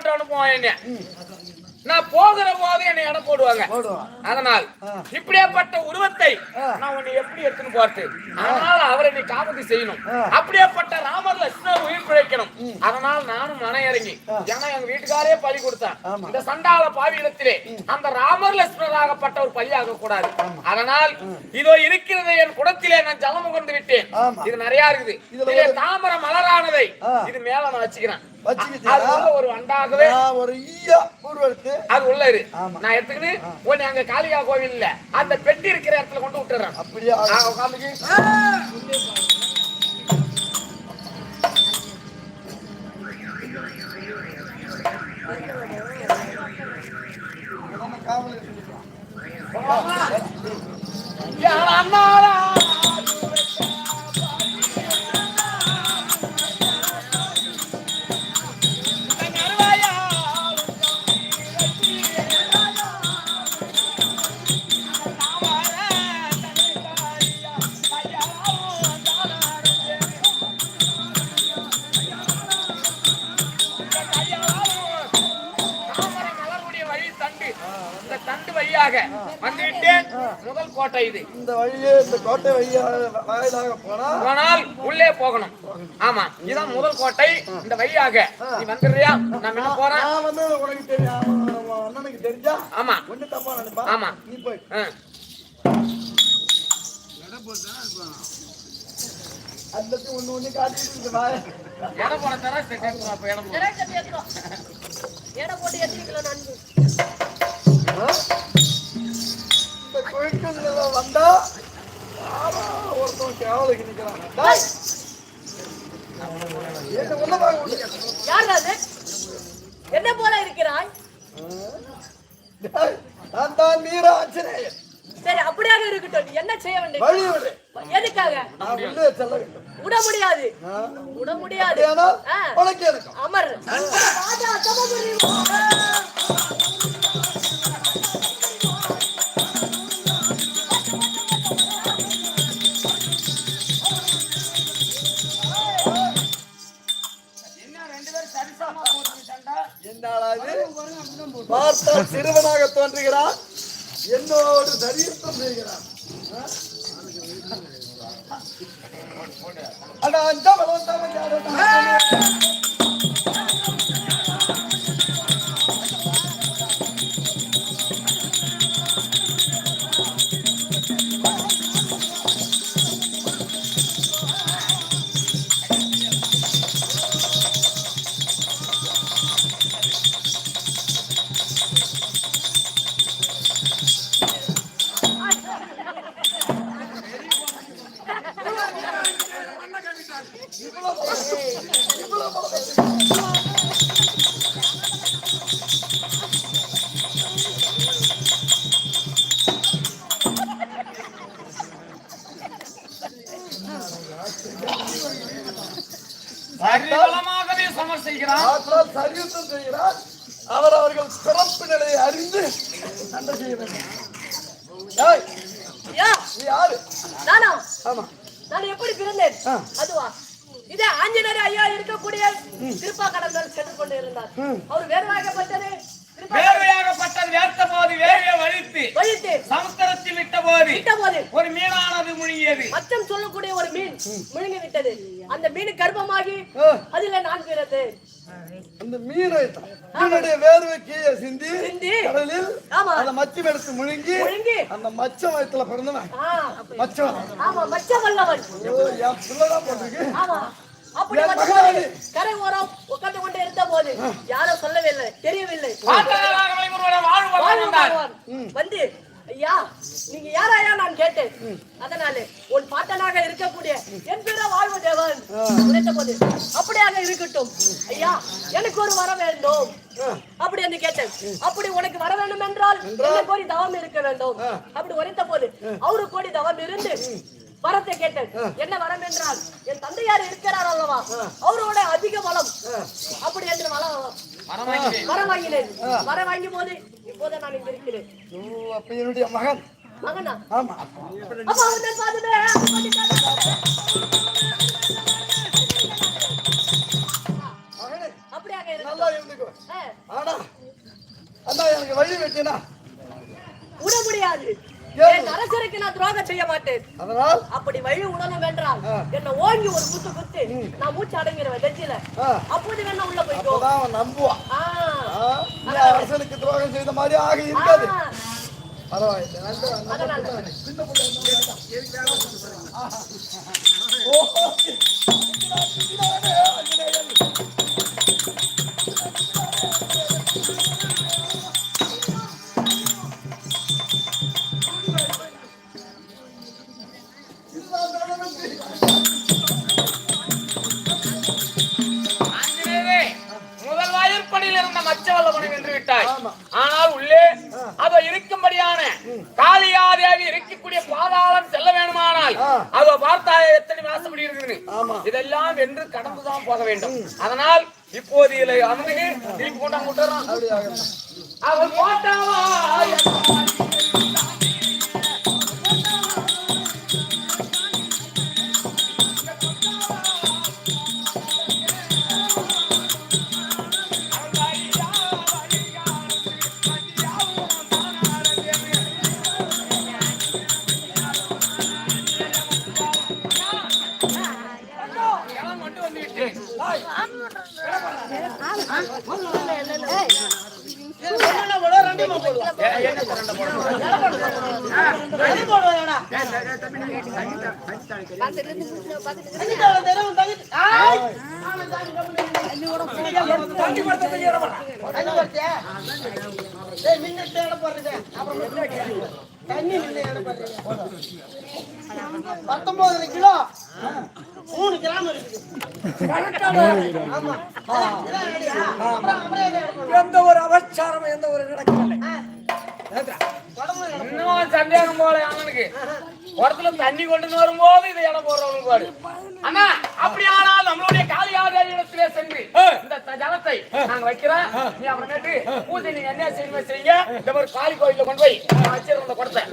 போட்டு அனுப்புவான் என்ன. நான் போகிற போது என்னை எடை போடுவாங்க. அதனால். இப்படியாப்பட்ட உருவத்தை. நான் உன்னை எப்படி எடுத்துன்னு போறது? அதனால அவரை நீ காமதி செய்யணும். அப்படியாப்பட்ட ராமர் லட்சுமணர் உயிர் பிழைக்கணும். அதனால் நானும் மன இறங்கி ஏன்னா எங்க வீட்டுக்காரே பலி கொடுத்தான். இந்த சண்டாள பாவியிடத்திலே அந்த ராமர் லட்சுமணராகப்பட்ட ஒரு பலியாக கூடாது. அதனால் இதோ இருக்கிறது என் குடத்திலே நான் ஜலம் முகர்ந்து விட்டேன். இது நிறைய இருக்குது. இதுல தாமரை மலரானதை. இது மேல நான் வச்சுக்கிறேன். ஒரு வண்டாகவே நான் ஒரு ஈயா உருவெடுத்து அது உள்ள இரு. ஆமா. நான் எடுத்துக்கிட்டு உன்னை அங்க காளியா கோவில்ல அந்த பெட்டி இருக்கிற இடத்துல கொண்டு விட்டுறேன். அப்படியே? ஆ, இந்த தண்டு வழியாக வந்துவிட்டேன். முதல் கோட்டை இது. இந்த வழியே இந்த கோட்டை வழியாக வாயிலாக போனா போனால் உள்ளே போகணும். ஆமா இதான் முதல் கோட்டை. இந்த வழியாக நீ வந்துடுறியா? நான் என்ன போறேன். நான் வந்து உனக்கு தெரியும் அண்ணனுக்கு தெரிஞ்சா ஆமா. ஒண்ணு தப்பா நினைப்பா? ஆமா. நீ போய். அந்த ஒண்ணு ஒண்ணு காட்டிட்டு இடம் போன தர இடம் போட்டு ஏத்திக்கலாம் நன்கு. இந்த கேவலுக்கு நிக்கிறான். யார் அது? என்ன போல இருக்கிறாய்? நான் தான் நீரா ஆஞ்சநேயன் சரி அப்படியாக இருக்கட்டும். என்ன செய்ய வேண்டும்? வழி விடு. எதுக்காக? நான் உள்ளே செல்ல வேண்டும். விட முடியாது? விட முடியாது. உனக்கு அமர். ராஜா சமபுரி சிறுவனாக என்னோடு சரீரத்தம் செய்கிறார் அண்ணா அட அந்த பலவந்தவன் சரீரத்தம் செய்கிறான் அவர் அவர்கள் சிறப்பு நிலையை அறிந்து சண்டை செய்ய வேண்டும். யாரு? நானா? ஆமா. நான் எப்படி பிறந்தேன். அதுவா? இதே ஆஞ்சநேயர் ஐயா இருக்கக்கூடிய திருப்பா கடந்தல் சென்று கொண்டு இருந்தார். அவர் திருப்பா வேர்வையாகப்பட்டது வேர்த்த போது வேர்வையை வலித்து வழித்து சமுத்திரத்தில் விட்ட போது விட்ட போது ஒரு மீனானது முழுங்கியது. மச்சம் சொல்லக்கூடிய ஒரு மீன் முழுங்கி விட்டது அந்த மீன் கர்ப்பமாகி அதுல நான் பிறந்தேன் அந்த மீனை. மீனுடைய வேர்வை கீழே சிந்தி சிந்தி. கடலில் ஆமா. அந்த மச்சம் எடுத்து முழுங்கி முழுங்கி. அந்த மச்சம் வயத்துல பிறந்தவன். மச்சம் ஆமா மச்ச வல்லவன் ஐயோ, என் பிள்ளைதான் போட்டிருக்கு ஆமா. அப்படி மகனாடி. கரை ஓரம் உட்கார்ந்து கொண்டு இருந்த போது யாரும் சொல்லவில்லை தெரியவில்லை. வந்து ஐயா நீங்க யாராயா நான் கேட்டேன்? அதனாலே உன் பாட்டனாக இருக்கக்கூடிய என் பேர வாழ்வு தேவன். உரைத்த போது அப்படியாக இருக்கட்டும். ஐயா எனக்கு ஒரு வர வேண்டும். அப்படி என்று கேட்டேன். அப்படி உனக்கு வர வேண்டும் என்றால்? என்ன கோடி தவம் இருக்க வேண்டும்? அப்படி உரைத்த போது அவரு கோடி தவம் இருந்து வரத்தை கேட்டேன். என்ன வரம் என்றால் என் தந்தையார் இருக்கிறார் அல்லவா? அவரோட அதிக வளம். அப்படி என்று வளம் வரம் வாங்கினேன். வரம் வாங்கிய போது இப்போது நான் இங்க இருக்கிறேன். அப்ப என்னுடைய மகன். மகனா? ஆமா. அப்ப அவன் பாத்துட்டு மகனே அப்படியாக இருக்கு நல்லா இருந்துக்கோ. ஆ, ஆனா அண்ணா எனக்கு வழி வெட்டினா. விட முடியாது? என் அரசருக்கு நான் துரோகம் செய்ய மாட்டேன். அதனால்? அப்படி வழி உடனும் என்றால். என்ன ஓங்கி ஒரு குத்து குத்து நான் மூச்சு அடங்கிடுவேன் நெஞ்சில. ஆ. அப்போது வேணா உள்ள போய்க்கோ அப்பதான் அவன் நம்புவான். அரசனுக்கு துரோகம் செய்த மாதிரி ஆக இருக்காது. பரவாயில்லை. முதல் வாயிற்படியில் இருந்த மச்ச வல்லவனை வென்று விட்டாய். ஆனால் உள்ளே அதோ இருக்கும்படியான காளியாதேவி இருக்கக்கூடிய பாதாளம் செல்ல வேணுமானால் ஆ. அதோ பார்த்தாய எத்தனை வாசப்படி இருக்குது. இதெல்லாம் வென்று கடந்துதான் போக வேண்டும் அதனால் இப்போது இதில் அமர்ந்து திருப்பி கொண்டாங்க. அவள் போட்டாவா பத்தொன்பது கிலோ. மூணு இருக்குது எந்த ஒரு அவச்சாரம் எந்த ஒரு நடக்கவில்லை இன்னும் சந்தேகம் போல அவனுக்கு குடத்துல தண்ணி கொண்டு வரும்போது இதை இடம் போடுறவங்க பாரு அண்ணா அப்படி ஆனால் நம்மளுடைய காளியாதேவி இடத்திலே சென்று இந்த ஜலத்தை நாங்க வைக்கிறோம் நீ அப்புறமேட்டு பூஜை நீங்க என்ன செய்யணுமோ செய்யுங்க இந்த மாதிரி காளி கோயில கொண்டு போய் வச்சிருந்த குடத்தை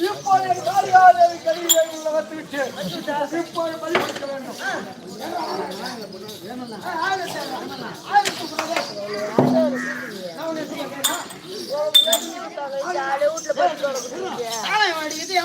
இப்போது காளியாதேவி கையிலே உள்ள வந்துவிட்டு இப்போது பலி கொடுக்க வேண்டும் இங்கே